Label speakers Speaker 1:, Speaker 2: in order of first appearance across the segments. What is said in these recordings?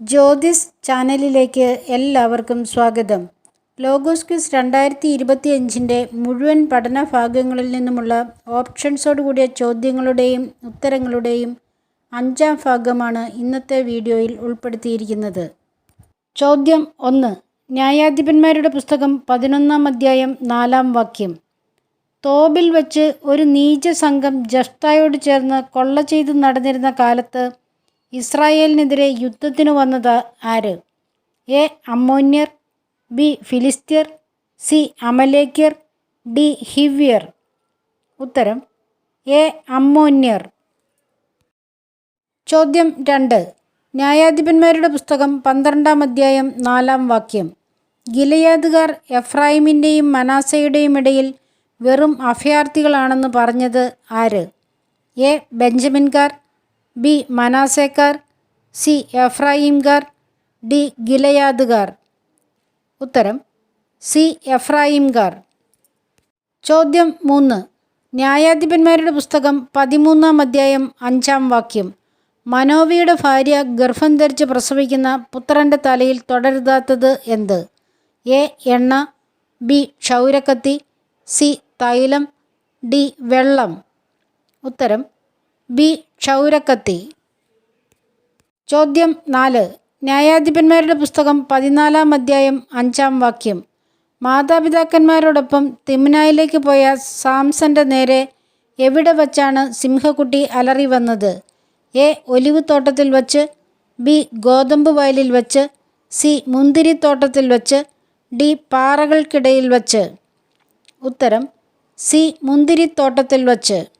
Speaker 1: ജ്യോതിസ് ചാനലിലേക്ക് എല്ലാവർക്കും സ്വാഗതം. ലോഗോസ് ക്വിസ് രണ്ടായിരത്തി ഇരുപത്തി അഞ്ചിന്റെ മുഴുവൻ പഠന ഭാഗങ്ങളിൽ നിന്നുമുള്ള ഓപ്ഷൻസോട് കൂടിയ ചോദ്യങ്ങളുടെയും ഉത്തരങ്ങളുടെയും അഞ്ചാം ഭാഗമാണ് ഇന്നത്തെ വീഡിയോയിൽ ഉൾപ്പെടുത്തിയിരിക്കുന്നത്. ചോദ്യം ഒന്ന്. ന്യായാധിപന്മാരുടെ പുസ്തകം പതിനൊന്നാം അധ്യായം നാലാം വാക്യം. തോബിൽ വച്ച് ഒരു നീച സംഘം ജഫ്തായോട് ചേർന്ന് കൊള്ള ചെയ്ത് നടന്നിരുന്ന കാലത്ത് ഇസ്രായേലിനെതിരെ യുദ്ധത്തിന് വന്നത് ആര്? എ. അമ്മോന്യർ ബി. ഫിലിസ്ത്യർ സി. അമലേക്യർ ഡി. ഹിവ്യർ. ഉത്തരം എ. അമ്മോന്യർ. ചോദ്യം രണ്ട്. ന്യായാധിപന്മാരുടെ പുസ്തകം പന്ത്രണ്ടാം അധ്യായം നാലാം വാക്യം. ഗിലയാദുകാർ എഫ്രായിമിന്റെയും മനാസയുടെയും ഇടയിൽ വെറും അഭയാർത്ഥികളാണെന്ന് പറഞ്ഞത് ആര്? എ. ബെഞ്ചമിൻകാർ ബി മനാസേക്കാർ സി എഫ്രായിംകാർ ഡി ഗിലയാദുകാർ ഉത്തരം സി എഫ്രായിംകാർ ചോദ്യം മൂന്ന്. ന്യായാധിപന്മാരുടെ പുസ്തകം പതിമൂന്നാം അധ്യായം അഞ്ചാം വാക്യം. മനോവിയുടെ ഭാര്യ ഗർഭം ധരിച്ച് പ്രസവിക്കുന്ന പുത്രന്റെ തലയിൽ തുടരുതാത്തത് എന്ത്? എ. എണ്ണ ബി. ക്ഷൗരക്കത്തി സി. തൈലം ഡി. വെള്ളം. ഉത്തരം ബി ക്ഷൗരക്കത്തി ചോദ്യം നാല്. ന്യായാധിപന്മാരുടെ പുസ്തകം പതിനാലാം അധ്യായം അഞ്ചാം വാക്യം. മാതാപിതാക്കന്മാരോടൊപ്പം തിമ്നായിലേക്ക് പോയ സാംസന്റെ നേരെ എവിടെ വച്ചാണ് സിംഹക്കുട്ടി അലറി വന്നത്? എ. ഒലിവ് തോട്ടത്തിൽ വച്ച്. ബി. ഗോതമ്പ് വയലിൽ വച്ച്. സി. മുന്തിരി തോട്ടത്തിൽ വച്ച്. ഡി. പാറകൾക്കിടയിൽ വച്ച്. ഉത്തരം. സി. മുന്തിരി തോട്ടത്തിൽ വച്ച്.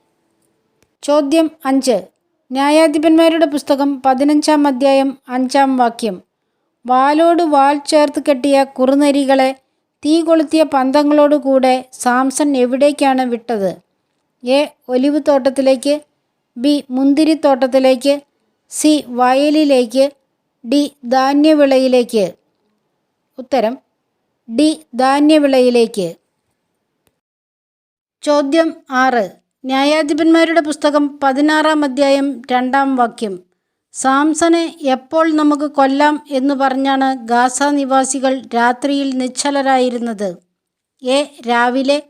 Speaker 1: ചോദ്യം അഞ്ച്. ന്യായാധിപന്മാരുടെ പുസ്തകം പതിനഞ്ചാം അധ്യായം അഞ്ചാം വാക്യം. വാലോട് വാൽ ചേർത്ത് കെട്ടിയ കുറുനരികളെ തീ കൊളുത്തിയ പന്തങ്ങളോടുകൂടെ സാംസൺ എവിടേക്കാണ് വിട്ടത്? എ. ഒലിവ് തോട്ടത്തിലേക്ക് ബി. മുന്തിരിത്തോട്ടത്തിലേക്ക് സി. വയലിലേക്ക് ഡി. ധാന്യവിളയിലേക്ക്. ഉത്തരം ഡി. ധാന്യവിളയിലേക്ക്. ചോദ്യം ആറ്. ന്യായാധിപന്മാരുടെ പുസ്തകം പതിനാറാം അധ്യായം രണ്ടാം വാക്യം. സാംസനെ എപ്പോൾ നമുക്ക് കൊല്ലാം എന്ന് പറഞ്ഞാണ് ഗാസ നിവാസികൾ രാത്രിയിൽ നിശ്ചലരായിരുന്നത്. എ. രാവിലെ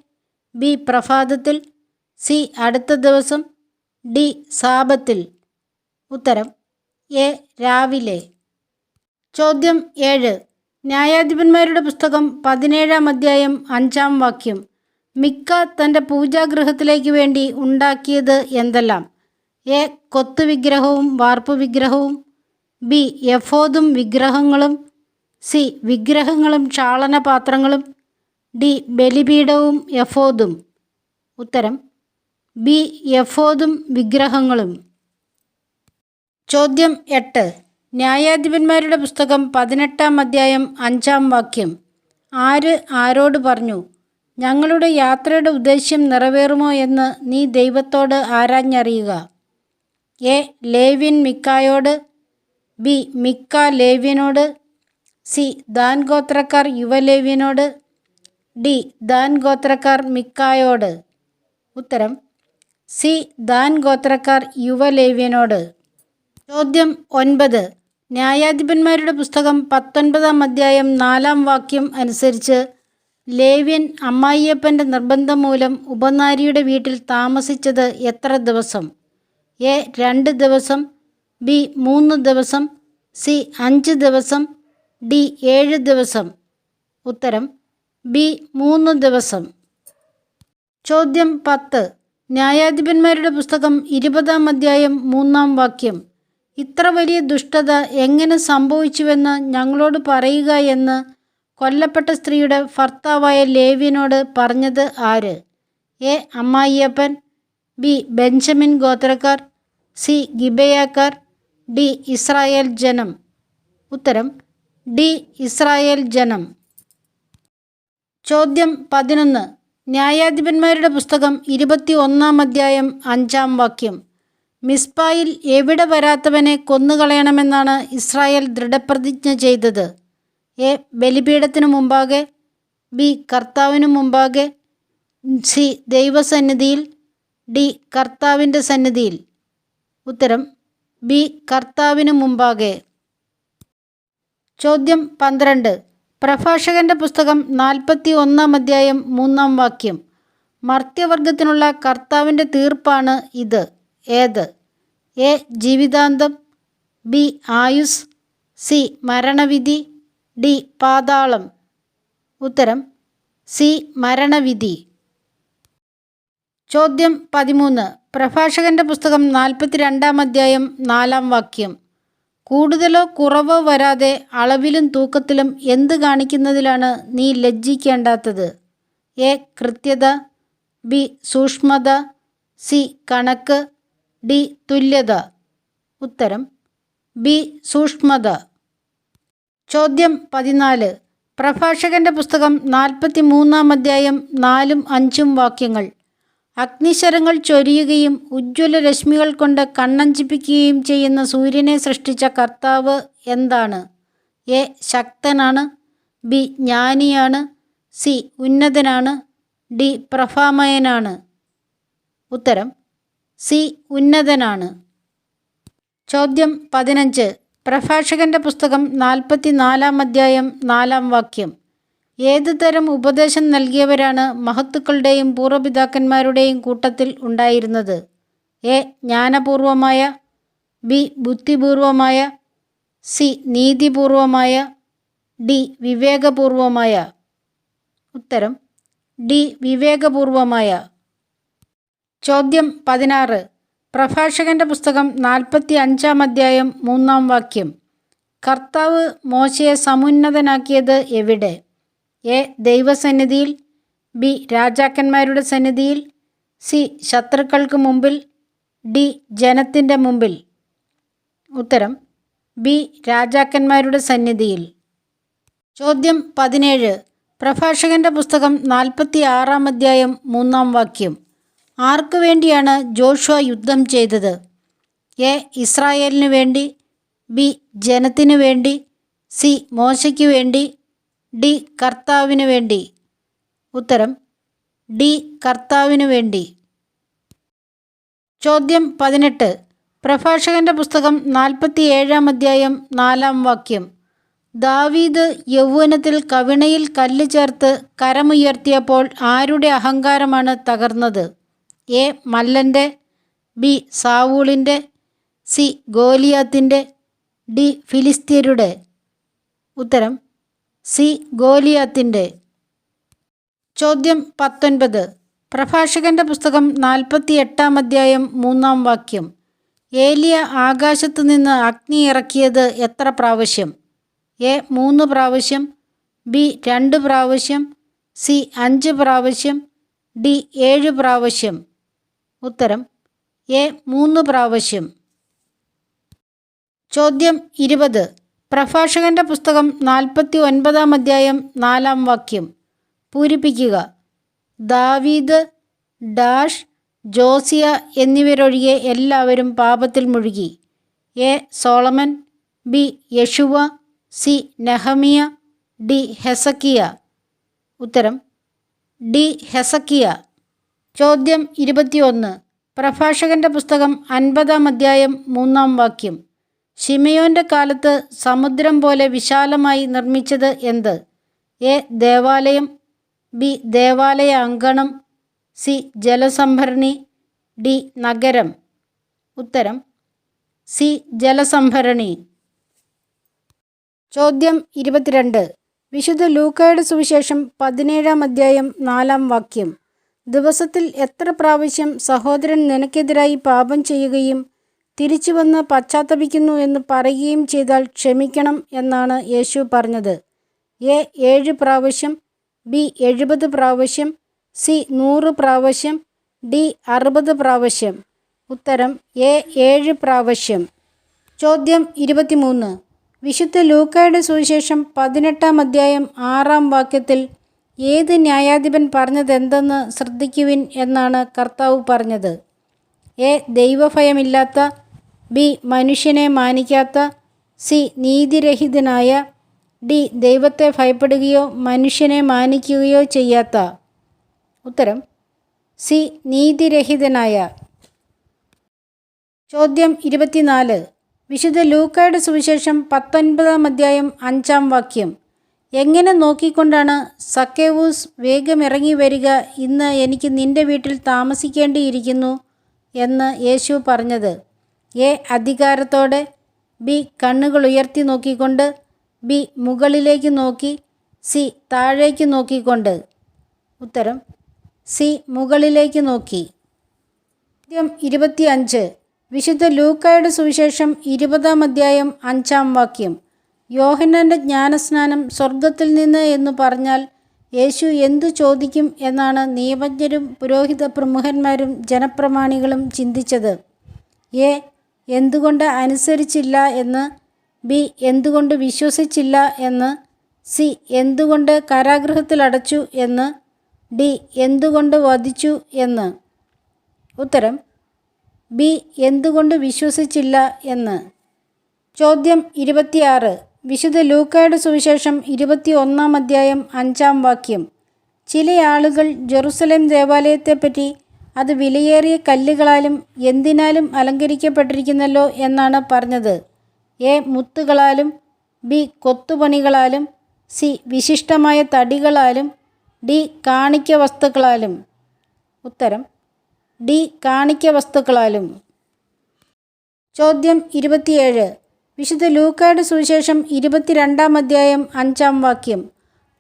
Speaker 1: ബി. പ്രഭാതത്തിൽ സി. അടുത്ത ദിവസം ഡി. സാപത്തിൽ ഉത്തരം എ. രാവിലെ. ചോദ്യം ഏഴ്. ന്യായാധിപന്മാരുടെ പുസ്തകം പതിനേഴാം അധ്യായം അഞ്ചാം വാക്യം. മിക്ക തന്റെ പൂജാഗൃഹത്തിലേക്ക് വേണ്ടി ഉണ്ടാക്കിയത് എന്തെല്ലാം? എ. കൊത്തു വിഗ്രഹവും വാർപ്പ് വിഗ്രഹവും. ബി. എഫോദും വിഗ്രഹങ്ങളും. സി. വിഗ്രഹങ്ങളും ക്ഷാളനപാത്രങ്ങളും ഡി. ബലിപീഠവും എഫോദും. ഉത്തരം. ബി. എഫോദും വിഗ്രഹങ്ങളും. ചോദ്യം എട്ട്. ന്യായാധിപന്മാരുടെ പുസ്തകം പതിനെട്ടാം അധ്യായം അഞ്ചാം വാക്യം. ആര് ആരോട് പറഞ്ഞു? ഞങ്ങളുടെ യാത്രയുടെ ഉദ്ദേശ്യം നിറവേറുമോ എന്ന് നീ ദൈവത്തോട് ആരാഞ്ഞറിയുക. എ. ലേവ്യൻ മിക്കായോട്. ബി. മിക്ക ലേവ്യനോട്. സി. ദാൻ ഗോത്രക്കാർ യുവലേവ്യനോട് ഡി. ദാൻ ഗോത്രക്കാർ മിക്കായോട്. ഉത്തരം സി. ദാൻ ഗോത്രക്കാർ യുവലേവ്യനോട് ചോദ്യം ഒൻപത്. ന്യായാധിപന്മാരുടെ പുസ്തകം പത്തൊൻപതാം അധ്യായം നാലാം വാക്യം അനുസരിച്ച് ലേവ്യൻ അമ്മായിയപ്പന്റെ നിർബന്ധം മൂലം ഉപനാരിയുടെ വീട്ടിൽ താമസിച്ചത് എത്ര ദിവസം? എ രണ്ട് ദിവസം ബി മൂന്ന് ദിവസം സി അഞ്ച് ദിവസം ഡി ഏഴ് ദിവസം. ഉത്തരം ബി മൂന്ന് ദിവസം. ചോദ്യം പത്ത്. ന്യായാധിപന്മാരുടെ പുസ്തകം ഇരുപതാം അധ്യായം മൂന്നാം വാക്യം. ഇത്ര വലിയ ദുഷ്ടത എങ്ങനെ സംഭവിച്ചുവെന്ന് ഞങ്ങളോട് പറയുക എന്ന് കൊല്ലപ്പെട്ട സ്ത്രീയുടെ ഭർത്താവായ ലേവിയനോട് പറഞ്ഞത് ആര്? എ. അമ്മായിയപ്പൻ ബി. ബെഞ്ചമിൻ ഗോത്രക്കാർ സി. ഗിബയാക്കാർ ഡി. ഇസ്രായേൽ ജനം. ഉത്തരം ഡി. ഇസ്രായേൽ ജനം. ചോദ്യം പതിനൊന്ന്. ന്യായാധിപന്മാരുടെ പുസ്തകം ഇരുപത്തി ഒന്നാം അധ്യായം അഞ്ചാം വാക്യം. മിസ്പായിൽ എവിടെ വരാത്തവനെ കൊന്നുകളയണമെന്നാണ് ഇസ്രായേൽ ദൃഢപ്രതിജ്ഞ ചെയ്തത്? എ ബലിപീഠത്തിനു മുമ്പാകെ ബി കർത്താവിനു മുമ്പാകെ സി ദൈവസന്നിധിയിൽ ഡി കർത്താവിന്റെ സന്നിധിയിൽ. ഉത്തരം ബി കർത്താവിനു മുമ്പാകെ. ചോദ്യം പന്ത്രണ്ട്. പ്രഭാഷകന്റെ പുസ്തകം നാൽപ്പത്തി ഒന്നാം അധ്യായം മൂന്നാം വാക്യം. മർത്യവർഗത്തിനുള്ള കർത്താവിന്റെ തീർപ്പാണ് ഇത്. ഏത്? എ ജീവിതാന്തം ബി ആയുസ് സി മരണവിധി ഡി പാതാളം. ഉത്തരം സി മരണവിധി. ചോദ്യം പതിമൂന്ന്. പ്രഭാഷകന്റെ പുസ്തകം നാൽപ്പത്തി രണ്ടാം അധ്യായം നാലാം വാക്യം. കൂടുതലോ കുറവോ വരാതെ അളവിലും തൂക്കത്തിലും എന്ത് കാണിക്കുന്നതിലാണ് നീ ലജ്ജിക്കേണ്ടാത്തത്? എ. കൃത്യത. ബി. സൂക്ഷ്മത. സി. കണക്ക്. ഡി. തുല്യത. ഉത്തരം ബി. സൂക്ഷ്മത. ചോദ്യം പതിനാല്. പ്രഭാഷകന്റെ പുസ്തകം നാൽപ്പത്തി മൂന്നാം അധ്യായം നാലും അഞ്ചും വാക്യങ്ങൾ. അഗ്നിശരങ്ങൾ ചൊരിയുകയും ഉജ്ജ്വല രശ്മികൾ കൊണ്ട് കണ്ണഞ്ചിപ്പിക്കുകയും ചെയ്യുന്ന സൂര്യനെ സൃഷ്ടിച്ച കർത്താവ് എന്താണ്? എ. ശക്തനാണ്. ബി. ജ്ഞാനിയാണ്. സി. ഉന്നതനാണ്. ഡി. പ്രഭാമയനാണ്. ഉത്തരം സി. ഉന്നതനാണ്. ചോദ്യം പതിനഞ്ച്. പ്രഭാഷകന്റെ പുസ്തകം നാൽപ്പത്തി നാലാം അധ്യായം നാലാം വാക്യം. ഏത് തരം ഉപദേശം നൽകിയവരാണ് മഹത്തുക്കളുടെയും പൂർവപിതാക്കന്മാരുടെയും കൂട്ടത്തിൽ ഉണ്ടായിരുന്നത്? എ. ജ്ഞാനപൂർവമായ ബി. ബുദ്ധിപൂർവമായ സി. നീതിപൂർവമായ ഡി. വിവേകപൂർവമായ. ഉത്തരം ഡി. വിവേകപൂർവമായ. ചോദ്യം പതിനാറ്. പ്രഭാഷകന്റെ പുസ്തകം നാൽപ്പത്തി അഞ്ചാം അധ്യായം മൂന്നാം വാക്യം. കർത്താവ് മോശയെ സമുന്നതനാക്കിയത് എവിടെ? എ. ദൈവസന്നിധിയിൽ ബി. രാജാക്കന്മാരുടെ സന്നിധിയിൽ സി. ശത്രുക്കൾക്ക് മുമ്പിൽ ഡി. ജനത്തിന്റെ മുമ്പിൽ. ഉത്തരം ബി. രാജാക്കന്മാരുടെ സന്നിധിയിൽ. ചോദ്യം പതിനേഴ്. പ്രഭാഷകന്റെ പുസ്തകം നാൽപ്പത്തി ആറാം അധ്യായം മൂന്നാം വാക്യം. ആർക്കു വേണ്ടിയാണ് ജോഷുവ യുദ്ധം ചെയ്തത്? എ. ഇസ്രായേലിനു വേണ്ടി ബി. ജനത്തിനു വേണ്ടി സി. മോശയ്ക്ക് വേണ്ടി ഡി. കർത്താവിന് വേണ്ടി. ഉത്തരം ഡി. കർത്താവിന് വേണ്ടി. ചോദ്യം പതിനെട്ട്. പ്രഭാഷകന്റെ പുസ്തകം നാൽപ്പത്തി ഏഴാം അധ്യായം നാലാം വാക്യം. ദാവീദ് യൗവനത്തിൽ കവിണയിൽ കല്ല് ചേർത്ത് കരമുയർത്തിയപ്പോൾ ആരുടെ അഹങ്കാരമാണ് തകർന്നത്? എ. മല്ലന്റെ ബി. സാവൂളിന്റെ സി. ഗോലിയാത്തിന്റെ ഡി. ഫിലിസ്തീനരുടെ ഉത്തരം സി. ഗോലിയാത്തിന്റെ ചോദ്യം പത്തൊൻപത്. പ്രഭാഷകന്റെ പുസ്തകം നാൽപ്പത്തി എട്ടാം അധ്യായം മൂന്നാം വാക്യം. ഏലിയ ആകാശത്തു നിന്ന് അഗ്നി ഇറക്കിയത് എത്ര പ്രാവശ്യം? എ. മൂന്ന് പ്രാവശ്യം. ബി. രണ്ട് പ്രാവശ്യം. സി. അഞ്ച് പ്രാവശ്യം. ഡി. ഏഴ് പ്രാവശ്യം. ഉത്തരം എ മൂന്ന് പ്രാവശ്യം. ചോദ്യം ഇരുപത്. പ്രഭാഷകന്റെ പുസ്തകം നാൽപ്പത്തി ഒൻപതാം അധ്യായം നാലാം വാക്യം. പൂരിപ്പിക്കുക. ദാവീദ് ഡാഷ് ജോസിയ എന്നിവരൊഴികെ എല്ലാവരും പാപത്തിൽ മുഴുകി. A Solomon. B Yeshua. C Nehemiah. D Hezekiah. ഉത്തരം ഡി ഹെസക്കിയ. ചോദ്യം ഇരുപത്തിയൊന്ന്. പ്രഭാഷകന്റെ പുസ്തകം അൻപതാം അധ്യായം മൂന്നാം വാക്യം. ഷിമയോന്റെ കാലത്ത് സമുദ്രം പോലെ വിശാലമായി നിർമ്മിച്ചത് എന്ത്? എ. ദേവാലയം ബി. ദേവാലയ അങ്കണം സി. ജലസംഭരണി ഡി. നഗരം. ഉത്തരം സി. ജലസംഭരണി. ചോദ്യം ഇരുപത്തിരണ്ട്. വിശുദ്ധ ലൂക്കയുടെ സുവിശേഷം പതിനേഴാം അധ്യായം നാലാം വാക്യം. ദിവസത്തിൽ എത്ര പ്രാവശ്യം സഹോദരൻ നിനക്കെതിരായി പാപം ചെയ്യുകയും തിരിച്ചു വന്ന് പശ്ചാത്തപിക്കുന്നു എന്ന് പറയുകയും ചെയ്താൽ ക്ഷമിക്കണം എന്നാണ് യേശു പറഞ്ഞത്. എ ഏഴ് പ്രാവശ്യം ബി എഴുപത് പ്രാവശ്യം സി നൂറ് പ്രാവശ്യം ഡി അറുപത് പ്രാവശ്യം. ഉത്തരം എ ഏഴ് പ്രാവശ്യം. ചോദ്യം ഇരുപത്തിമൂന്ന്. വിശുദ്ധ ലൂക്കായുടെ സുവിശേഷം പതിനെട്ടാം അധ്യായം ആറാം വാക്യത്തിൽ ഏത് ന്യായാധിപൻ പറഞ്ഞതെന്തെന്ന് ശ്രദ്ധിക്കുവിൻ എന്നാണ് കർത്താവ് പറഞ്ഞത്. എ. ദൈവഭയമില്ലാത്ത ബി. മനുഷ്യനെ മാനിക്കാത്ത സി. നീതിരഹിതനായ ഡി. ദൈവത്തെ ഭയപ്പെടുകയോ മനുഷ്യനെ മാനിക്കുകയോ ചെയ്യാത്ത. ഉത്തരം സി. നീതിരഹിതനായ. ചോദ്യം ഇരുപത്തിനാല്. വിശുദ്ധ ലൂക്കയുടെ സുവിശേഷം പത്തൊൻപതാം അധ്യായം അഞ്ചാം വാക്യം. എങ്ങനെ നോക്കിക്കൊണ്ടാണ് സക്കേവൂസ് വേഗം ഇറങ്ങി വരിക? ഇന്ന് എനിക്ക് നിന്റെ വീട്ടിൽ താമസിക്കേണ്ടിയിരിക്കുന്നു എന്ന് യേശു പറഞ്ഞത്. എ അധികാരത്തോടെ ബി കണ്ണുകൾ ഉയർത്തി നോക്കിക്കൊണ്ട് ബി മുകളിലേക്ക് നോക്കി സി താഴേക്ക് നോക്കിക്കൊണ്ട്. ഉത്തരം സി മുകളിലേക്ക് നോക്കി. ചോദ്യം ഇരുപത്തിയഞ്ച്. വിശുദ്ധ ലൂക്കായുടെ സുവിശേഷം ഇരുപതാം അധ്യായം അഞ്ചാം വാക്യം. യോഹന്നാന്റെ ജ്ഞാനസ്നാനം സ്വർഗത്തിൽ നിന്ന് എന്ന് പറഞ്ഞാൽ യേശു എന്തു ചോദിക്കും എന്നാണ് നിയമജ്ഞരും പുരോഹിത പ്രമുഖന്മാരും ജനപ്രമാണികളും ചിന്തിച്ചത്. എ. എന്തുകൊണ്ട് അനുസരിച്ചില്ല എന്ന്. ബി. എന്തുകൊണ്ട് വിശ്വസിച്ചില്ല എന്ന്. സി. എന്തുകൊണ്ട് കാരാഗൃഹത്തിലടച്ചു എന്ന്. ഡി. എന്തുകൊണ്ട് വധിച്ചു എന്ന്. ഉത്തരം. ബി. എന്തുകൊണ്ട് വിശ്വസിച്ചില്ല എന്ന്. ചോദ്യം ഇരുപത്തിയാറ്. വിശുദ്ധ ലൂക്കായുടെ സുവിശേഷം ഇരുപത്തി ഒന്നാം അധ്യായം അഞ്ചാം വാക്യം. ചില ആളുകൾ ജെറുസലേം ദേവാലയത്തെപ്പറ്റി അത് വിലയേറിയ കല്ലുകളാലും എന്തിനാലും അലങ്കരിക്കപ്പെട്ടിരിക്കുന്നല്ലോ എന്നാണ് പറഞ്ഞത്. എ. മുത്തുകളാലും ബി. കൊത്തുപണികളാലും സി. വിശിഷ്ടമായ തടികളാലും ഡി. കാണിക്ക വസ്തുക്കളാലും. ഉത്തരം ഡി. കാണിക്ക വസ്തുക്കളാലും. ചോദ്യം ഇരുപത്തിയേഴ്. വിശുദ്ധ ലൂക്കായുടെ സുവിശേഷം ഇരുപത്തിരണ്ടാം അധ്യായം അഞ്ചാം വാക്യം.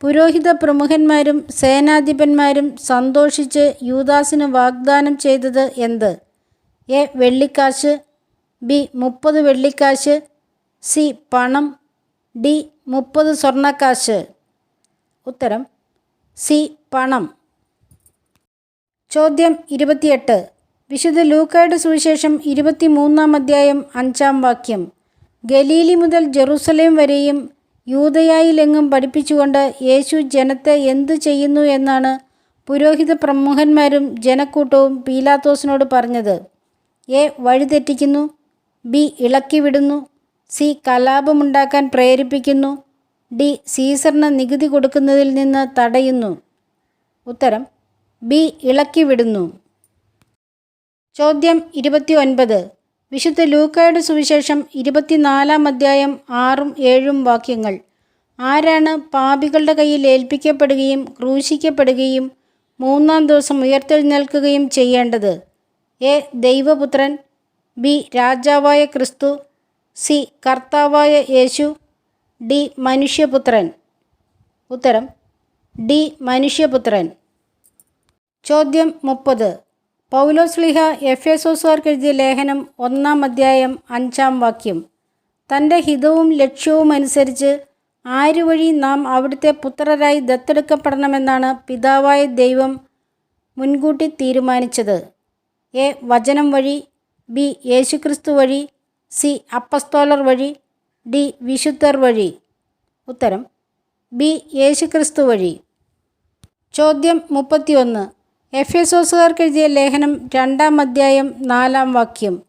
Speaker 1: പുരോഹിത പ്രമുഖന്മാരും സേനാധിപന്മാരും സന്തോഷിച്ച് യൂദാസിന് വാഗ്ദാനം ചെയ്തത് എന്ത്? എ. വെള്ളിക്കാശ് ബി. മുപ്പത് വെള്ളിക്കാശ് സി. പണം ഡി. മുപ്പത് സ്വർണക്കാശ്. ഉത്തരം സി. പണം. ചോദ്യം ഇരുപത്തിയെട്ട്. വിശുദ്ധ ലൂക്കായുടെ സുവിശേഷം ഇരുപത്തിമൂന്നാം അധ്യായം അഞ്ചാം വാക്യം. ഗലീലി മുതൽ ജെറൂസലേം വരെയും യൂതയായിലെങ്ങും പഠിപ്പിച്ചുകൊണ്ട് യേശു ജനത്തെ എന്തു ചെയ്യുന്നു എന്നാണ് പുരോഹിത പ്രമുഖന്മാരും ജനക്കൂട്ടവും പീലാത്തോസിനോട് പറഞ്ഞത്. എ. വഴിതെറ്റിക്കുന്നു. ബി. ഇളക്കിവിടുന്നു. സി. കലാപമുണ്ടാക്കാൻ പ്രേരിപ്പിക്കുന്നു. ഡി. സീസറിന് നികുതി കൊടുക്കുന്നതിൽ നിന്ന് തടയുന്നു. ഉത്തരം ബി. ഇളക്കിവിടുന്നു. ചോദ്യം ഇരുപത്തി വിശുദ്ധ ലൂക്കായുടെ സുവിശേഷം ഇരുപത്തിനാലാം അധ്യായം ആറും ഏഴും വാക്യങ്ങൾ. ആരാണ് പാപികളുടെ കയ്യിൽ ഏൽപ്പിക്കപ്പെടുകയും ക്രൂശിക്കപ്പെടുകയും മൂന്നാം ദിവസം ഉയർത്തെഴുന്നേൽക്കുകയും ചെയ്യേണ്ടത്? എ. ദൈവപുത്രൻ. ബി. രാജാവായ ക്രിസ്തു. സി. കർത്താവായ യേശു. ഡി. മനുഷ്യപുത്രൻ. ഉത്തരം. ഡി. മനുഷ്യപുത്രൻ. ചോദ്യം മുപ്പത്. പൗലോസ്ലിഹ എസോസുകാർക്ക് എഴുതിയ ലേഖനം ഒന്നാം അധ്യായം അഞ്ചാം വാക്യം. തന്റെ ഹിതവും ലക്ഷ്യവും അനുസരിച്ച് ആര് വഴി നാം അവിടുത്തെ പുത്രരായി ദത്തെടുക്കപ്പെടണമെന്നാണ് പിതാവായ ദൈവം മുൻകൂട്ടി തീരുമാനിച്ചത്. എ. വചനം വഴി ബി. യേശുക്രിസ്തു വഴി സി. അപ്പസ്തോലർ വഴി ഡി. വിശുദ്ധർ വഴി. ഉത്തരം ബി. യേശുക്രിസ്തു വഴി. ചോദ്യം മുപ്പത്തിയൊന്ന്. എഫേസോസുകാർക്ക് എഴുതിയ ലേഖനം രണ്ടാം അധ്യായം നാലാം വാക്യം.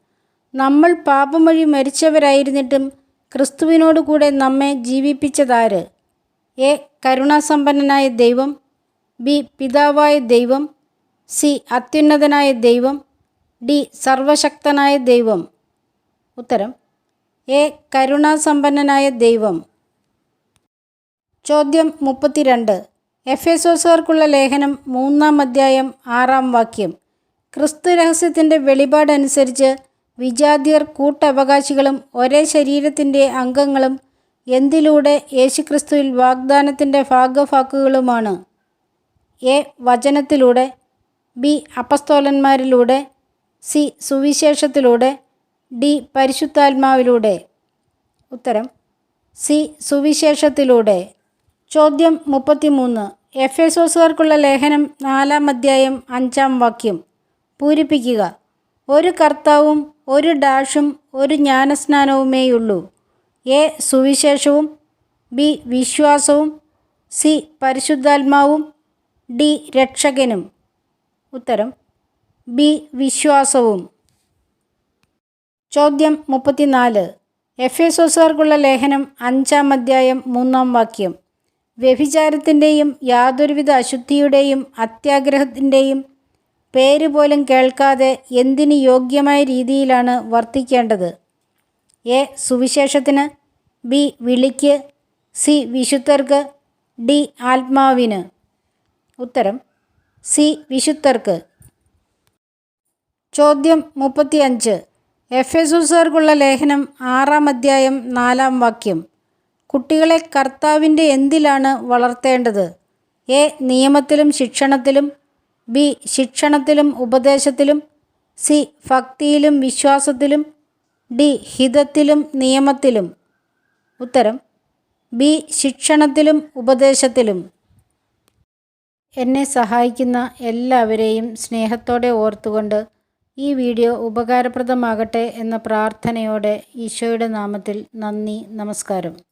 Speaker 1: നമ്മൾ പാപം വഴി മരിച്ചവരായിരുന്നിട്ടും ക്രിസ്തുവിനോട് കൂടെ നമ്മെ ജീവിപ്പിച്ചതാര്? എ. കരുണാസമ്പന്നനായ ദൈവം. ബി. പിതാവായ ദൈവം. സി. അത്യുന്നതനായ ദൈവം. ഡി. സർവശക്തനായ ദൈവം. ഉത്തരം എ. കരുണാസമ്പന്നനായ ദൈവം. ചോദ്യം മുപ്പത്തിരണ്ട്. എഫേസോസുകാർക്കുള്ള ലേഖനം മൂന്നാം അധ്യായം ആറാം വാക്യം. ക്രിസ്തു രഹസ്യത്തിന്റെ വെളിപാടനുസരിച്ച് വിജാതിയർ കൂട്ടവകാശികളും ഒരേ ശരീരത്തിന്റെ അംഗങ്ങളും എന്തിലൂടെ യേശുക്രിസ്തുവിൽ വാഗ്ദാനത്തിന്റെ ഭാഗഫാക്കുകളുമാണ് എ. വചനത്തിലൂടെ ബി. അപസ്തോലന്മാരിലൂടെ സി. സുവിശേഷത്തിലൂടെ ഡി. പരിശുദ്ധാത്മാവിലൂടെ. ഉത്തരം സി. സുവിശേഷത്തിലൂടെ. ചോദ്യം മുപ്പത്തിമൂന്ന്. സോസുകാർക്കുള്ള ലേഖനം നാലാം അധ്യായം അഞ്ചാം വാക്യം. പൂരിപ്പിക്കുക. ഒരു കർത്താവും ഒരു ഡാഷും ഒരു ജ്ഞാനസ്നാനവുമേയുള്ളൂ. എ. സുവിശേഷവും. ബി. വിശ്വാസവും. സി. പരിശുദ്ധാത്മാവും. ഡി. രക്ഷകനും. ഉത്തരം. ബി. വിശ്വാസവും. ചോദ്യം മുപ്പത്തിനാല്. എഫ് എസോസുകാർക്കുള്ള ലേഖനം അഞ്ചാം അധ്യായം മൂന്നാം വാക്യം. വ്യഭിചാരത്തിന്റെയും യാതൊരുവിധ അശുദ്ധിയുടെയും അത്യാഗ്രഹത്തിന്റെയും പേര് പോലും കേൾക്കാതെ എന്തിന് യോഗ്യമായ രീതിയിലാണ് വർത്തിക്കേണ്ടത്? എ. സുവിശേഷത്തിന്. ബി. വിളിക്ക്. സി. വിശുദ്ധർക്ക്. ഡി. ആത്മാവിന്. ഉത്തരം. സി. വിശുദ്ധർക്ക്. ചോദ്യം മുപ്പത്തിയഞ്ച്. എഫ് എസുസർക്കുള്ള ലേഖനം ആറാം അധ്യായം നാലാം വാക്യം. കുട്ടികളെ കർത്താവിന്റെ എന്തിലാണ് വളർത്തേണ്ടത്? എ. നിയമത്തിലും ശിക്ഷണത്തിലും. ബി. ശിക്ഷണത്തിലും ഉപദേശത്തിലും. സി. ഭക്തിയിലും വിശ്വാസത്തിലും. ഡി. ഹിതത്തിലും നിയമത്തിലും. ഉത്തരം. ബി. ശിക്ഷണത്തിലും ഉപദേശത്തിലും. എന്നെ സഹായിക്കുന്ന എല്ലാവരെയും സ്നേഹത്തോടെ ഓർത്തുകൊണ്ട് ഈ വീഡിയോ ഉപകാരപ്രദമാകട്ടെ എന്ന പ്രാർത്ഥനയോടെ ഈശോയുടെ നാമത്തിൽ നന്ദി നമസ്കാരം.